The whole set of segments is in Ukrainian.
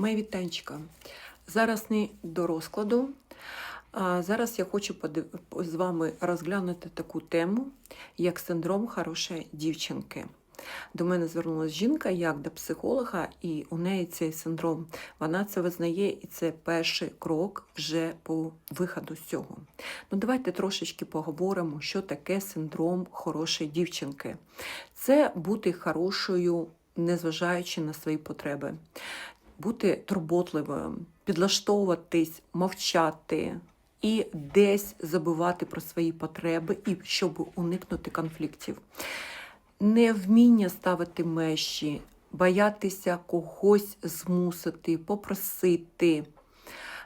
Мої вітанчика. Зараз не до розкладу. Зараз я хочу з вами розглянути таку тему, як синдром хорошої дівчинки. До мене звернулася жінка як до психолога, і у неї цей синдром. Вона це визнає, і це перший крок вже по виходу з цього. Ну, давайте трошечки поговоримо, що таке синдром хорошої дівчинки. Це бути хорошою, незважаючи на свої потреби бути турботливою, підлаштовуватись, мовчати і десь забувати про свої потреби, і щоб уникнути конфліктів. Невміння ставити межі, боятися когось змусити, попросити.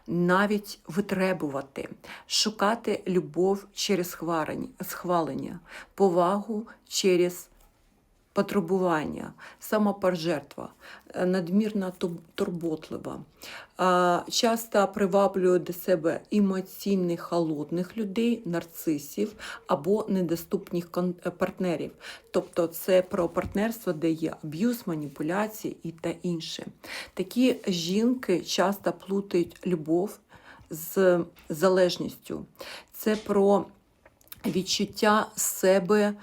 Навіть витребувати, шукати любов через схвалення, повагу через потребування, самопожертва, е, надмірна турботлива. Часто приваблює до себе емоційних холодних людей, нарцисів або недоступних е, партнерів. Тобто це про партнерство, де є аб'юз, маніпуляції і та інше. Такі жінки часто плутають любов з залежністю. Це про відчуття себе.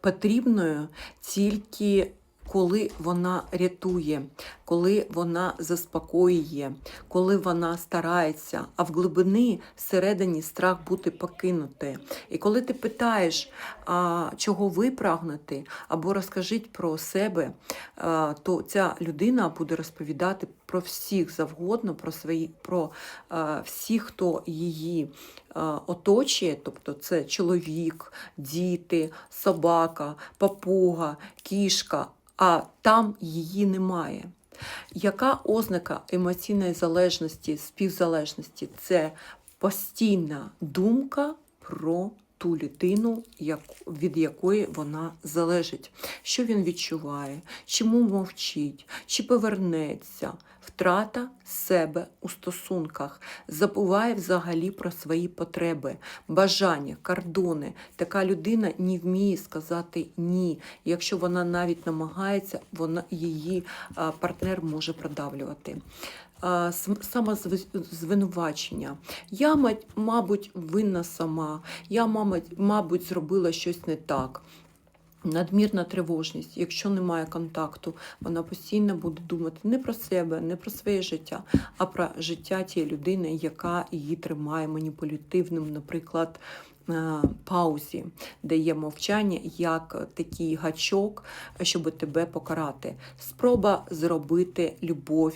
Потрібною тільки коли вона рятує, коли вона заспокоює, коли вона старається, а в глибини всередині страх бути покинути. І коли ти питаєш, а, чого ви прагнете, або розкажіть про себе, а, то ця людина буде розповідати про всіх завгодно, про свої, про а, всіх, хто її а, оточує, тобто це чоловік, діти, собака, папуга, кішка, а там її немає. Яка ознака емоційної залежності, співзалежності? Це постійна думка про ту людину, від якої вона залежить. Що він відчуває, чому мовчить, чи повернеться, втрата себе у стосунках, забуває взагалі про свої потреби, бажання, кордони. Така людина не вміє сказати ні. Якщо вона навіть намагається, вона її партнер може продавлювати. Самозвинувачення. Я, мабуть, винна сама. Я, мабуть, зробила щось не так. Надмірна тривожність, якщо немає контакту, вона постійно буде думати не про себе, не про своє життя, а про життя тієї людини, яка її тримає маніпулятивним, наприклад, паузі, де є мовчання як такий гачок, щоб тебе покарати. Спроба зробити любов.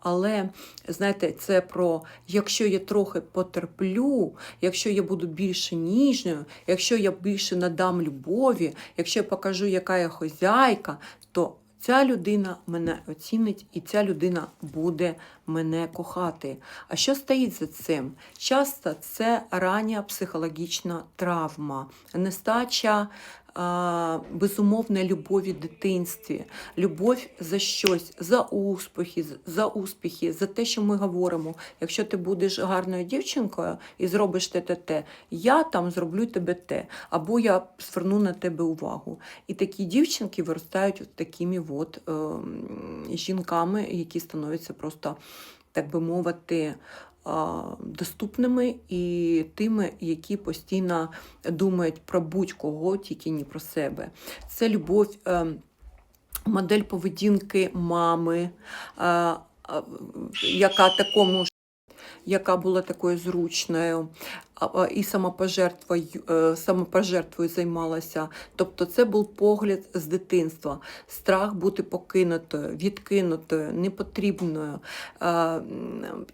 Але знаєте, це про якщо я трохи потерплю, якщо я буду більше ніжною, якщо я більше надам любові, якщо я покажу, яка я хозяйка, то ця людина мене оцінить і ця людина буде мене кохати. А що стоїть за цим? Часто це рання психологічна травма, нестача а, безумовної любові в дитинстві, любов за щось, за успіхи, за успіхи, за те, що ми говоримо. Якщо ти будеш гарною дівчинкою і зробиш те, те, те, я там зроблю тебе те, або я зверну на тебе увагу. І такі дівчинки виростають такими от, ем, жінками, які становляться просто, так би мовити, доступними і тими, які постійно думають про будь-кого, тільки не про себе. Це любов, ем, модель поведінки мами, яка такому ж- яка була такою зручною, і самопожертвою, е, самопожертвою займалася. Тобто це був погляд з дитинства, страх бути покинутою, відкинутою, непотрібною.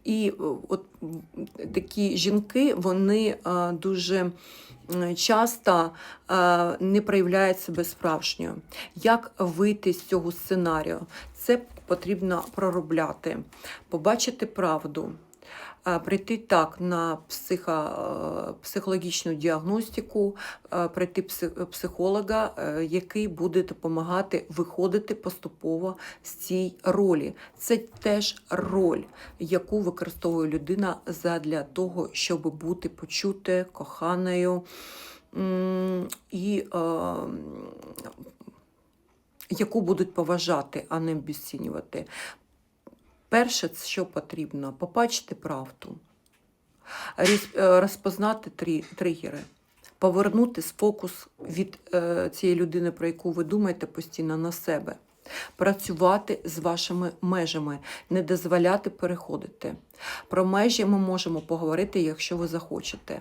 І е, от такі жінки, вони е, дуже часто не проявляють себе справжньою. Як вийти з цього сценарію? Це потрібно проробляти, побачити правду. Прийти так на психо, е, психологічну діагностику, е, прийти психолога, е, який буде допомагати виходити поступово з цієї ролі. Це теж роль, яку використовує людина задля того, щоб бути почутою, коханою і яку будуть поважати, а не обіцінювати. Перше, що потрібно, побачити правду, е, розпознати трі- тригери, повернути фокус від е, цієї людини, про яку ви думаєте постійно на себе, працювати з вашими межами, не дозволяти переходити. Про межі ми можемо поговорити, якщо ви захочете.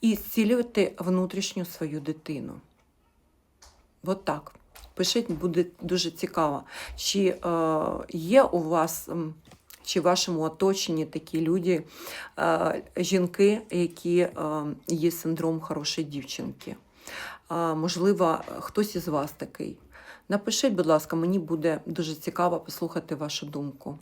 І зцілювати внутрішню свою дитину. От так. Пишіть, буде дуже цікаво. Чи е, є у вас, чи в вашому оточенні такі люди, е, жінки, які е, є синдром хорошої дівчинки? Е, можливо, хтось із вас такий. Напишіть, будь ласка, мені буде дуже цікаво послухати вашу думку.